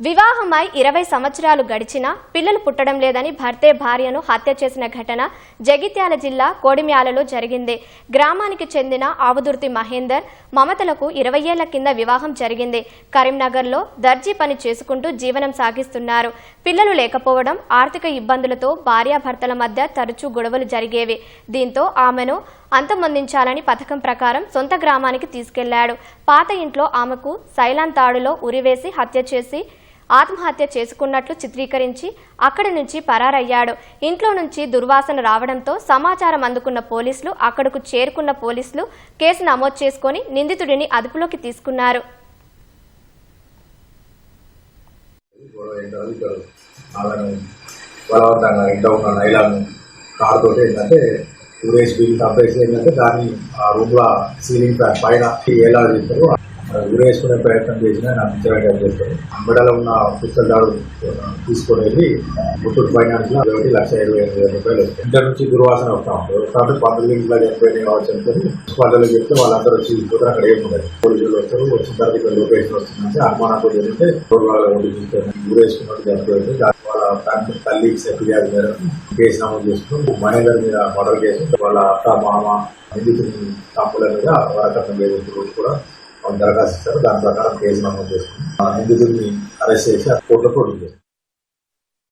వివాహమై ఇరవై సంవత్సరాలు గడిచినా పిల్లలు పుట్టడం లేదని భర్తే భార్యను హత్య చేసిన ఘటన జగిత్యాల జిల్లా కోడిమ్యాలలో జరిగింది. గ్రామానికి చెందిన ఆవుదుర్తి మహేందర్ మమతలకు ఇరవై ఏళ్ళ కింద వివాహం జరిగింది. కరీంనగర్లో దర్జీ పని చేసుకుంటూ జీవనం సాగిస్తున్నారు. పిల్లలు లేకపోవడం ఆర్థిక ఇబ్బందులతో భార్యాభర్తల మధ్య తరచూ గొడవలు జరిగేవి. దీంతో ఆమెను అంతమొందించాలని పథకం ప్రకారం సొంత గ్రామానికి తీసుకెళ్ళాడు. పాత ఇంట్లో ఆమెకు సైలాన్ తాడులో ఉరివేసి హత్య చేసి ఆత్మహత్య చేసుకున్నట్లు చిత్రీకరించి అక్కడి నుంచి పరారయ్యాడు. ఇంట్లో నుంచి దుర్వాసన రావడంతో సమాచారం అందుకున్న పోలీసులు అక్కడకు చేరుకున్న పోలీసులు కేసు నమోదు చేసుకుని నిందితుడిని అదుపులోకి తీసుకున్నారు. బలవంతంగా ఇంట్లో ఉన్న నైలాను కార్ తోటి ఏంటంటే ఊరేసి బిల్లు తప్పేసి ఏంటంటే దాన్ని ఆ రూమ్లో సీలింగ్ ఫ్యాన్ పైన ఎలా చేస్తారు ఊరేసుకునే ప్రయత్నం చేసినా నాకు ఇచ్చడానికి అంబడలో ఉన్న పుస్తక దాడు తీసుకొని వెళ్ళి ముత్తూరు ఫైనాన్స్లో ఒకటి లక్ష ఇరవై ఎనిమిది వేల రూపాయలు ఇంటర్ నుంచి దుర్వాసన వస్తా ఉంటుంది కాబట్టి పండుగ ఇంట్లో చెప్పేది కావచ్చు అనుకొని మున్సిపాలిటీలో చెప్తే వాళ్ళందరూ వచ్చి పోతే అక్కడ ఏమి ఉండదు. పోలీసులు వస్తారు వచ్చిన తర్వాత ఇక్కడ లొకేషన్ వస్తుందంటే అనుమానంతో ఏంటంటే రోడ్డు వాళ్ళ ఉండి చూస్తారు. ఊరేసుకున్నట్టు చనిపోయింది దాని తల్లి ఫిర్యాదు మేరకు కేసు నమోదు చేసుకుని మహేందర్ మీద మర్డర్ కేసు. వాళ్ళ అత్త మామ నిందితుని తప్పుల మీద వరకట్నం వేధింపు కూడా దరఖాస్తు ఇస్తారు దాని ప్రకారం కేసు నమోదు చేసుకుని నిందితుడిని అరెస్ట్ చేసి కోర్టులో ప్రొడ్యూస్ చేస్తారు.